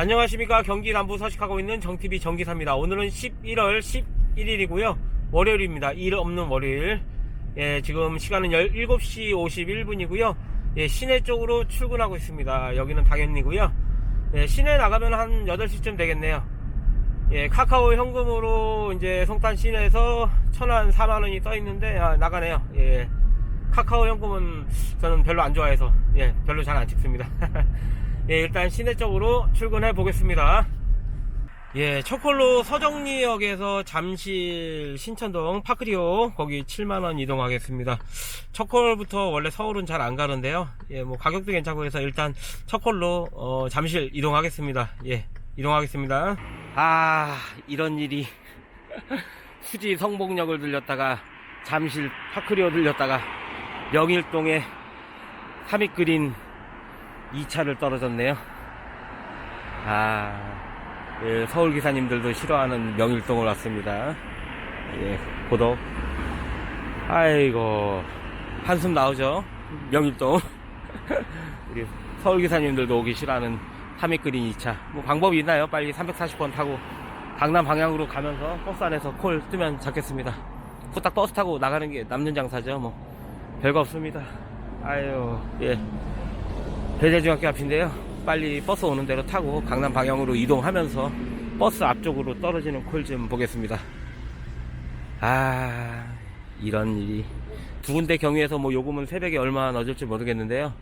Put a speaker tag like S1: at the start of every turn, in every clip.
S1: 안녕하십니까. 경기 남부 서식하고 있는 정TV 정기사입니다. 오늘은 11월 11일이고요. 월요일입니다. 일 없는 월요일. 예, 지금 시간은 7시 51분이고요. 예, 시내 쪽으로 출근하고 있습니다. 여기는 당연이고요. 예, 시내 나가면 한 8시쯤 되겠네요. 예, 카카오 현금으로 이제 송탄 시내에서 천안 4만원이 떠 있는데 아, 나가네요. 예, 카카오 현금은 저는 별로 안 좋아해서 예, 별로 잘 안 찍습니다 예, 일단 시내 쪽으로 출근해 보겠습니다. 예, 첫콜로 서정리역에서 잠실 신천동 파크리오 거기 7만원 이동하겠습니다. 첫콜부터 원래 서울은 잘 안 가는데요. 예, 뭐 가격도 괜찮고 해서 일단 첫콜로 어, 잠실 이동하겠습니다. 예, 이동하겠습니다. 아, 이런 일이 수지 성복역을 들렸다가 잠실 파크리오 들렸다가 명일동에 삼익 그린 2차를 떨어졌네요. 아, 예, 서울 기사님들도 싫어하는 명일동을 왔습니다. 예, 고독. 아이고, 한숨 나오죠? 명일동. 우리 서울 기사님들도 오기 싫어하는 하미그린 2차. 뭐 방법이 있나요? 빨리 340번 타고 강남 방향으로 가면서 버스 안에서 콜 뜨면 잡겠습니다. 후딱 버스 타고 나가는 게 남는 장사죠. 뭐 별거 없습니다. 아유, 예. 대대중학교 앞인데요. 빨리 버스 오는 대로 타고 강남 방향으로 이동하면서 버스 앞쪽으로 떨어지는 콜 좀 보겠습니다. 아, 이런 일이. 두 군데 경유해서 뭐 요금은 새벽에 얼마 넣어줄지 모르겠는데요.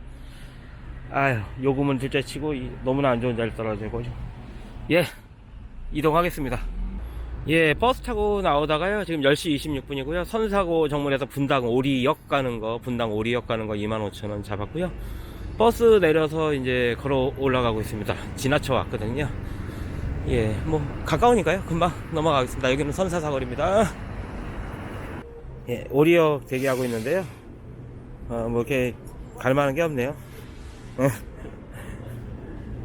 S1: 아유, 요금은 둘째 치고 이- 너무나 안 좋은 자리 떨어지고. 예, 이동하겠습니다. 예, 버스 타고 나오다가요. 지금 10시 26분이고요. 선사고 정문에서 분당 오리역 가는 거, 분당 오리역 가는 거 25,000원 잡았고요. 버스 내려서 이제 걸어 올라가고 있습니다. 지나쳐 왔거든요. 예, 뭐 가까우니까요. 금방 넘어가겠습니다. 여기는 선사 사거리입니다. 예, 오리역 대기하고 있는데요. 어, 뭐 이렇게 갈 만한 게 없네요. 어.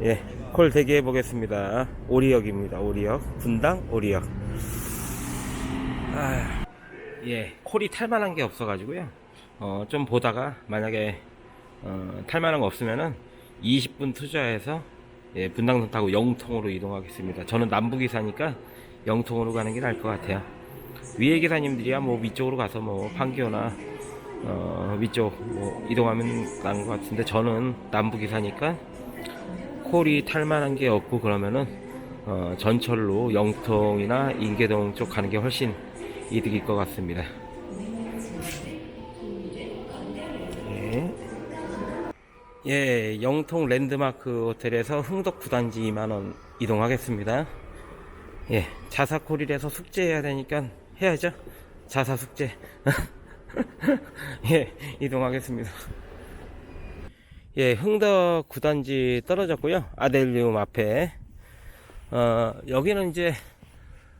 S1: 예, 콜 대기해 보겠습니다. 오리역입니다. 오리역. 분당 오리역. 아, 예, 콜이 탈 만한 게 없어가지고요. 어, 좀 보다가 만약에 어, 탈 만한 거 없으면은 20분 투자해서 예, 분당선 타고 영통으로 이동하겠습니다. 저는 남부 기사니까 영통으로 가는 게 나을 것 같아요. 위에 기사님들이야 뭐 위쪽으로 가서 뭐 판교나 어, 위쪽 뭐 이동하면 나은 것 같은데 저는 남부 기사니까 콜이 탈 만한 게 없고 그러면은 어, 전철로 영통이나 인계동 쪽 가는 게 훨씬 이득일 것 같습니다. 예. 예, 영통 랜드마크 호텔에서 흥덕 9단지 2만원 이동하겠습니다. 예, 자사콜이라서 숙제해야 되니까 해야죠. 자사 숙제. 예, 이동하겠습니다. 예, 흥덕 9단지 떨어졌고요. 아델리움 앞에. 어, 여기는 이제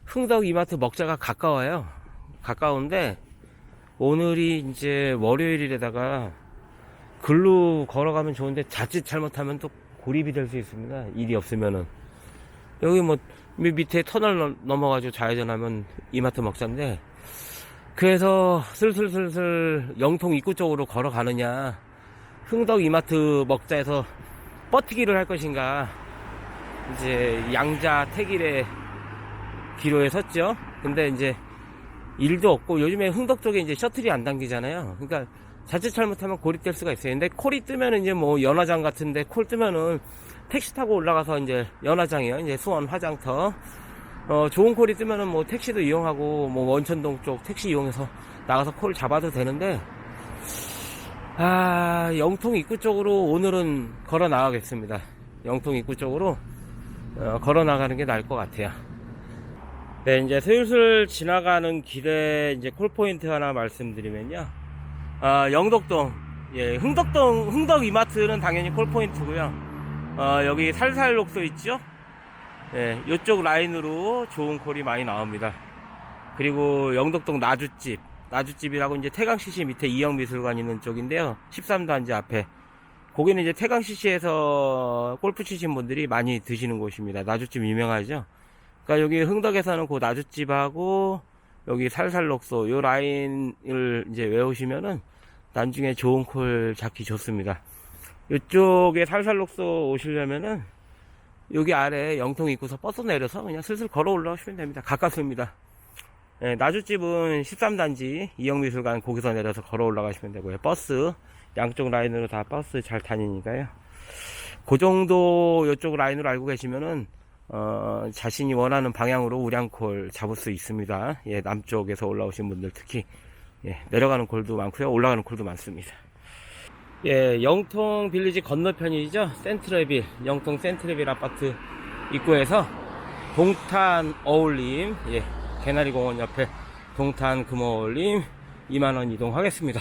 S1: 흥덕 이마트 먹자가 가까워요. 가까운데 오늘이 이제 월요일이라다가 글로 걸어가면 좋은데 자칫 잘못하면 또 고립이 될 수 있습니다. 일이 없으면은. 여기 뭐 밑- 밑에 터널 넘- 넘어가지고 좌회전하면 이마트 먹자인데 그래서 슬슬슬슬 영통 입구 쪽으로 걸어가느냐 흥덕 이마트 먹자에서 뻗튀기를 할 것인가 이제 양자 택일의 기로에 섰죠. 근데 이제 일도 없고 요즘에 흥덕 쪽에 이제 셔틀이 안 당기잖아요. 그러니까 자칫 잘못하면 고립될 수가 있어요. 근데 콜이 뜨면은 이제 뭐 연화장 같은데 콜 뜨면은 택시 타고 올라가서 이제 연화장이요. 이제 수원 화장터. 어, 좋은 콜이 뜨면은 뭐 택시도 이용하고 뭐 원천동 쪽 택시 이용해서 나가서 콜 잡아도 되는데 아, 영통 입구 쪽으로 오늘은 걸어 나가겠습니다. 영통 입구 쪽으로 어, 걸어 나가는 게 나을 것 같아요. 네, 이제 슬슬 지나가는 길에 이제 콜포인트 하나 말씀드리면요. 아, 영덕동, 예, 흥덕동, 흥덕 이마트는 당연히 콜포인트고요. 어, 여기 살살 녹소 있죠? 예, 이쪽 라인으로 좋은 콜이 많이 나옵니다. 그리고 영덕동 나주집, 나주집이라고 이제 태강CC 밑에 이영미술관 있는 쪽인데요. 13단지 앞에. 거기는 이제 태강CC에서 골프 치신 분들이 많이 드시는 곳입니다. 나주집 유명하죠? 그러니까 여기 흥덕에서는 그 나주집하고 여기 살살녹소 요 라인을 이제 외우시면은 나중에 좋은 콜 잡기 좋습니다. 이쪽에 살살록소 오시려면은 여기 아래 영통 입구서 버스 내려서 그냥 슬슬 걸어 올라오시면 됩니다. 가깝습니다. 예, 나주집은 13단지 이영미술관 거기서 내려서 걸어 올라가시면 되고요. 버스 양쪽 라인으로 다 버스 잘 다니니까요. 그 정도 이쪽 라인으로 알고 계시면은 어, 자신이 원하는 방향으로 우량콜 잡을 수 있습니다. 예, 남쪽에서 올라오신 분들 특히 예, 내려가는 콜도 많고요. 올라가는 콜도 많습니다. 예, 영통 빌리지 건너편이죠. 센트레빌, 영통 센트레빌 아파트 입구에서 동탄 어울림, 예, 개나리 공원 옆에 동탄 금어울림 2만원 이동하겠습니다.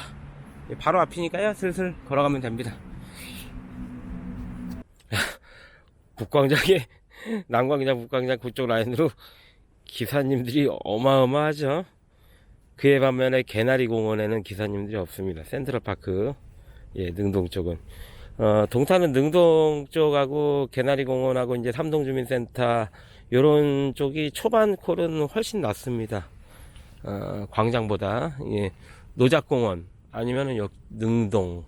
S1: 예, 바로 앞이니까요. 슬슬 걸어가면 됩니다. 북광장에, 남광장, 북광장 그쪽 라인으로 기사님들이 어마어마하죠. 그에 반면에 개나리 공원에는 기사님들이 없습니다. 센트럴파크, 예, 능동 쪽은. 어, 동탄은 능동 쪽하고 개나리 공원하고 이제 삼동 주민센터 요런 쪽이 초반 콜은 훨씬 낫습니다. 어, 광장보다 예, 노작공원 아니면은 역 능동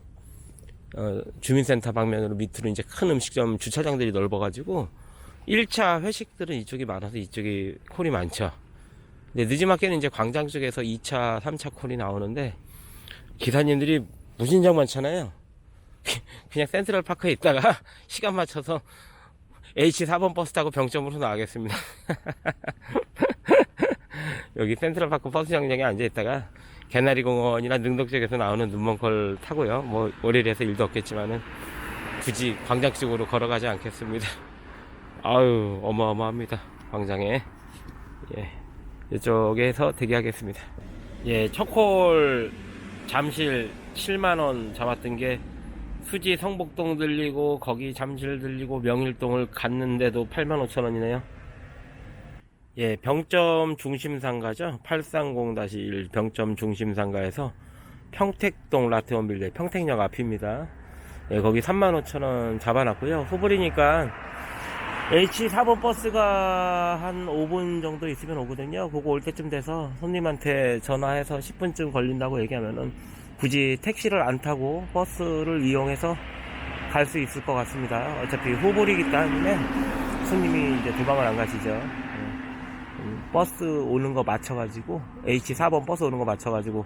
S1: 어, 주민센터 방면으로 밑으로 이제 큰 음식점 주차장들이 넓어가지고 1차 회식들은 이쪽이 많아서 이쪽이 콜이 많죠. 근데 늦지막게는 이제 광장 쪽에서 2차, 3차 콜이 나오는데 기사님들이 무진장 많잖아요. 그냥 센트럴 파크에 있다가 시간 맞춰서 H4번 버스 타고 병점으로 나가겠습니다. 여기 센트럴 파크 버스 정장에 앉아 있다가 개나리 공원이나 능동 쪽에서 나오는 눈먼걸 타고요. 뭐 월요일에서 일도 없겠지만은 굳이 광장 쪽으로 걸어가지 않겠습니다. 아유 어마어마합니다. 광장에 예 이쪽에서 대기하겠습니다. 예 첫콜 잠실 7만원 잡았던 게 수지 성북동 들리고 거기 잠실 들리고 명일동을 갔는데도 8만 5천 원이네요. 예, 병점 중심상가죠. 830-1 병점 중심상가에서 평택동 라테온 빌드 평택역 앞입니다. 예, 거기 3만 5천 원 잡아놨고요. 후불이니까 H4번 버스가 한 5분 정도 있으면 오거든요. 그거 올 때쯤 돼서 손님한테 전화해서 10분쯤 걸린다고 얘기하면은 굳이 택시를 안 타고 버스를 이용해서 갈 수 있을 것 같습니다. 어차피 후불이기 때문에 손님이 이제 도망을 안 가시죠. 예. 음, 버스 오는 거 맞춰가지고 H4번 버스 오는 거 맞춰가지고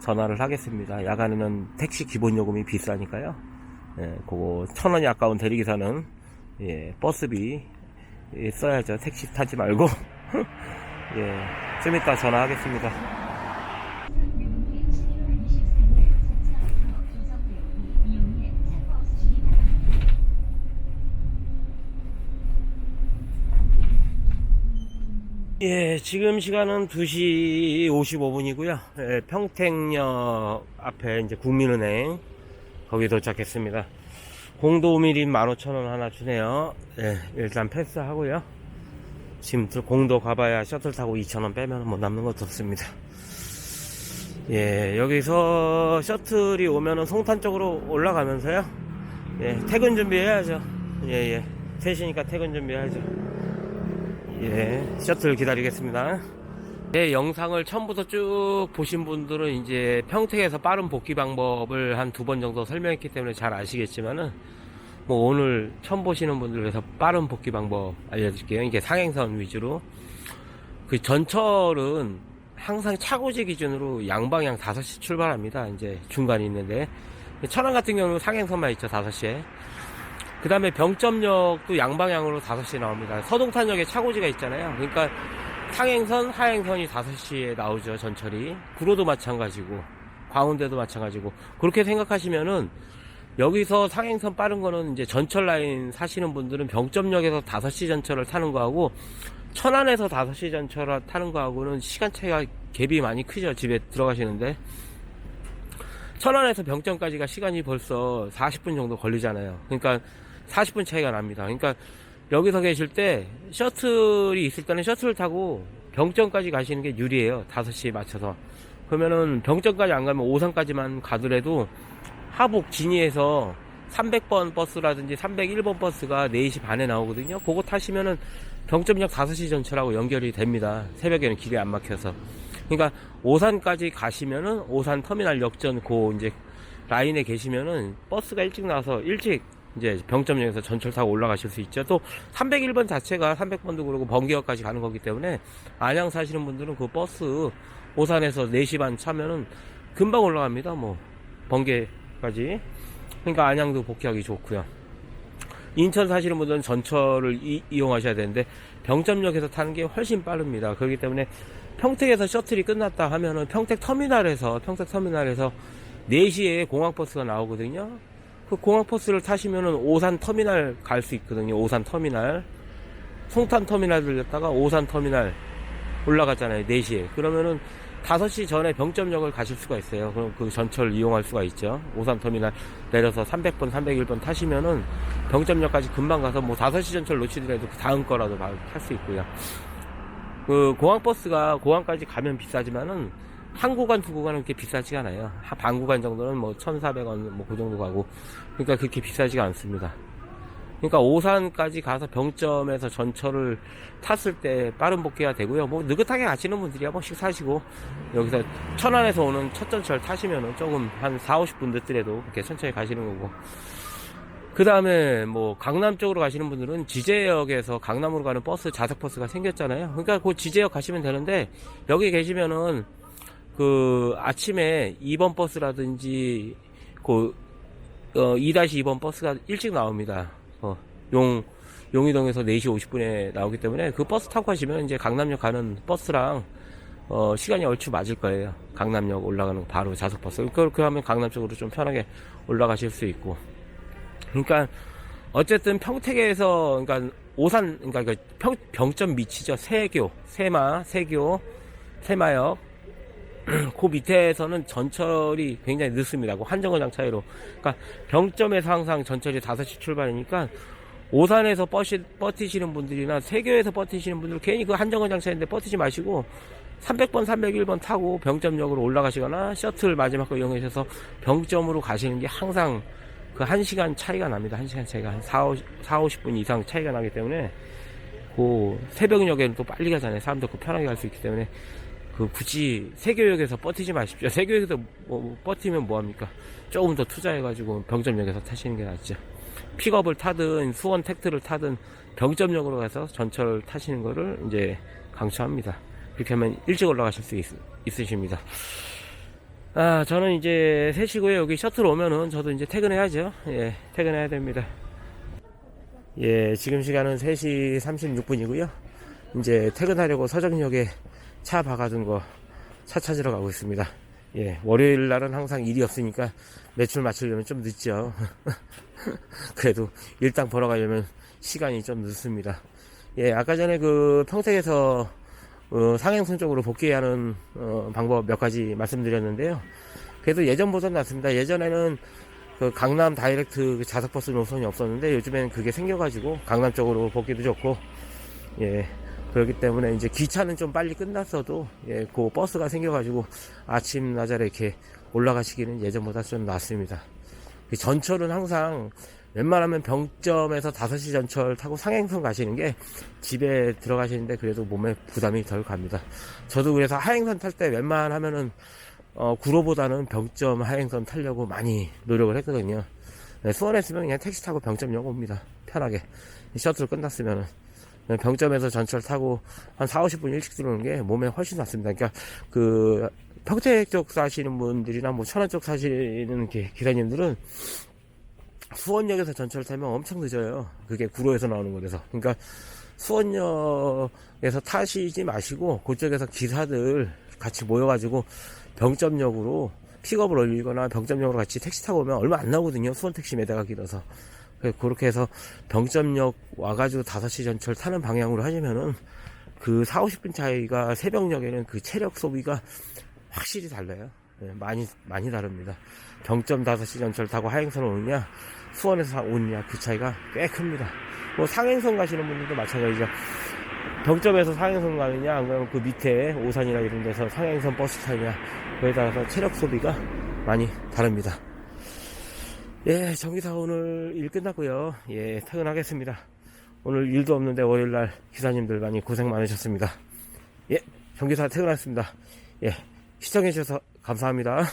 S1: 전화를 하겠습니다. 야간에는 택시 기본 요금이 비싸니까요. 예, 그거 천 원이 아까운 대리기사는 예, 버스비 예, 써야죠. 택시 타지 말고 예, 좀 이따 전화하겠습니다. 예, 지금 시간은 2시 55분이고요. 예, 평택역 앞에 이제 국민은행 거기 도착했습니다. 공도밀인 15,000원 하나 주네요. 예, 일단 패스하고요. 지금 또 공도 가봐야 셔틀 타고 2,000원 빼면 뭐 남는 것도 없습니다. 예, 여기서 셔틀이 오면은 송탄 쪽으로 올라가면서요. 예, 퇴근 준비해야죠. 예, 예. 3시니까 퇴근 준비해야죠. 예, 셔틀 기다리겠습니다. 네, 영상을 처음부터 쭉 보신 분들은 이제 평택에서 빠른 복귀 방법을 한 두 번 정도 설명했기 때문에 잘 아시겠지만은 뭐 오늘 처음 보시는 분들 위해서 빠른 복귀 방법 알려드릴게요. 이게 상행선 위주로. 그 전철은 항상 차고지 기준으로 양방향 5시 출발합니다. 이제 중간이 있는데. 천안 같은 경우는 상행선만 있죠, 5시에. 그 다음에 병점역도 양방향으로 5시에 나옵니다. 서동탄역에 차고지가 있잖아요. 그러니까 상행선, 하행선이 5시에 나오죠, 전철이. 구로도 마찬가지고, 광운대도 마찬가지고. 그렇게 생각하시면은, 여기서 상행선 빠른 거는 이제 전철 라인 사시는 분들은 병점역에서 5시 전철을 타는 거하고, 천안에서 5시 전철을 타는 거하고는 시간 차이가 갭이 많이 크죠, 집에 들어가시는데. 천안에서 병점까지가 시간이 벌써 40분 정도 걸리잖아요. 그러니까 40분 차이가 납니다. 그러니까 여기서 계실 때 셔틀이 있을 때는 셔틀 타고 병점까지 가시는 게 유리해요. 5시에 맞춰서. 그러면은 병점까지 안 가면 오산까지만 가더라도 하북 진이에서 300번 버스라든지 301번 버스가 4시 반에 나오거든요. 그거 타시면은 병점역 5시 전철하고 연결이 됩니다. 새벽에는 길이 안 막혀서. 그러니까 오산까지 가시면은 오산 터미널 역전 고 이제 라인에 계시면은 버스가 일찍 나와서 일찍 이제 병점역에서 전철 타고 올라가실 수 있죠. 또 301번 자체가 300번도 그러고 번개역까지 가는 거기 때문에 안양 사시는 분들은 그 버스 오산에서 4시 반 차면은 금방 올라갑니다. 뭐 번개까지. 그러니까 안양도 복귀하기 좋고요. 인천 사시는 분들은 전철을 이, 용하셔야 되는데 병점역에서 타는 게 훨씬 빠릅니다. 그렇기 때문에 평택에서 셔틀이 끝났다 하면은 평택 터미널에서 평택 터미널에서 4시에 공항버스가 나오거든요. 그 공항 버스를 타시면은 오산 터미널 갈 수 있거든요. 오산 터미널. 송탄 터미널 들렸다가 오산 터미널 올라갔잖아요. 4시에. 그러면은 5시 전에 병점역을 가실 수가 있어요. 그럼 그 전철 이용할 수가 있죠. 오산 터미널 내려서 300번, 301번 타시면은 병점역까지 금방 가서 뭐 5시 전철 놓치더라도 그 다음 거라도 탈 수 있고요. 그 공항 버스가 공항까지 가면 비싸지만은 한 구간 두 구간은 그렇게 비싸지가 않아요. 한반 구간 정도는 뭐 1,400원 뭐 그 정도 가고 그러니까 그렇게 비싸지가 않습니다. 그러니까 오산까지 가서 병점에서 전철을 탔을 때 빠른 복귀가 되고요. 뭐 느긋하게 가시는 분들이 한 번씩 사시고 여기서 천안에서 오는 첫 전철 타시면은 조금 한 4, 50분 늦더라도 그렇게 천천히 가시는 거고 그 다음에 뭐 강남 쪽으로 가시는 분들은 지제역에서 강남으로 가는 버스 좌석 버스가 생겼잖아요. 그러니까 그 지제역 가시면 되는데 여기 계시면은 그 아침에 2번 버스라든지 그 어, 2-2번 버스가 일찍 나옵니다. 어, 용 용이동에서 4시 50분에 나오기 때문에 그 버스 타고 가시면 이제 강남역 가는 버스랑 어, 시간이 얼추 맞을 거예요. 강남역 올라가는 바로 좌석 버스. 그렇게 하면 강남 쪽으로 좀 편하게 올라가실 수 있고. 그러니까 어쨌든 평택에서 그러니까 오산 그러니까 그 평, 병점 밑이죠. 세교, 세마, 세교, 세마역. 그 밑에서는 전철이 굉장히 늦습니다. 그 한정거장 차이로. 그러니까 병점에서 항상 전철이 5시 출발이니까 오산에서 버시, 버티시는 분들이나 세교에서 버티시는 분들 괜히 그 한정거장 차인데 버티지 마시고 300번, 301번 타고 병점역으로 올라가시거나 셔틀 마지막 거 이용하셔서 병점으로 가시는 게 항상 그 1시간 차이가 납니다. 1시간 차이가 한 4, 4 50분 이상 차이가 나기 때문에 그 새벽역에는 또 빨리 가잖아요. 사람들 그 편하게 갈 수 있기 때문에 그 굳이 세교역에서 버티지 마십시오. 세교역에서 뭐 버티면 뭐합니까? 조금 더 투자해가지고 병점역에서 타시는 게 낫죠. 픽업을 타든 수원 택트를 타든 병점역으로 가서 전철 타시는 거를 이제 강추합니다. 그렇게 하면 일찍 올라가실 수 있, 있으십니다. 아, 저는 이제 3시고요. 여기 셔틀 오면은 저도 이제 퇴근해야죠. 예, 퇴근해야 됩니다. 예, 지금 시간은 3시 36분이고요. 이제 퇴근하려고 서정역에 차 박아둔 거 차 찾으러 가고 있습니다. 예, 월요일 날은 항상 일이 없으니까 매출 맞추려면 좀 늦죠. 그래도 일당 벌어가려면 시간이 좀 늦습니다. 예, 아까 전에 그 평택에서 어, 상행선 쪽으로 복귀하는 어, 방법 몇 가지 말씀드렸는데요. 그래도 예전보다는 낫습니다. 예전에는 그 강남 다이렉트 그 자석버스 노선이 없었는데 요즘에는 그게 생겨가지고 강남 쪽으로 복귀도 좋고 예 그렇기 때문에 이제 기차는 좀 빨리 끝났어도 예, 그 버스가 생겨가지고 아침 나절에 이렇게 올라가시기는 예전보다 좀 낫습니다. 그 전철은 항상 웬만하면 병점에서 5시 전철 타고 상행선 가시는 게 집에 들어가시는데 그래도 몸에 부담이 덜 갑니다. 저도 그래서 하행선 탈 때 웬만하면은 어, 구로보다는 병점 하행선 타려고 많이 노력을 했거든요. 네, 수원에 있으면 그냥 택시 타고 병점역 옵니다. 편하게. 셔틀 끝났으면은. 네, 병점에서 전철 타고 한 4, 50분 일찍 들어오는 게 몸에 훨씬 낫습니다. 그러니까 그 평택 쪽 사시는 분들이나 뭐 천안 쪽 사시는 기- 기사님들은 수원역에서 전철 타면 엄청 늦어요. 그게 구로에서 나오는 거라서. 그러니까 수원역에서 타시지 마시고 그쪽에서 기사들 같이 모여가지고 병점역으로 픽업을 올리거나 병점역으로 같이 택시 타고 오면 얼마 안 나오거든요. 수원 택시 매대가 길어서. 그래서 그렇게 해서 병점역 와가지고 5시 전철 타는 방향으로 하시면은 그 4, 50분 차이가 새벽역에는 그 체력 소비가 확실히 달라요. 예, 많이, 많이 다릅니다. 병점 5시 전철 타고 하행선 오느냐, 수원에서 오느냐, 그 차이가 꽤 큽니다. 뭐 상행선 가시는 분들도 마찬가지죠. 병점에서 상행선 가느냐, 안 그러면 그 밑에 오산이나 이런 데서 상행선 버스 타느냐, 그에 따라서 체력 소비가 많이 다릅니다. 예, 정기사 오늘 일 끝났고요. 예, 퇴근하겠습니다. 오늘 일도 없는데 월요일 날 기사님들 많이 고생 많으셨습니다. 예, 정기사 퇴근하겠습니다. 예, 시청해주셔서 감사합니다.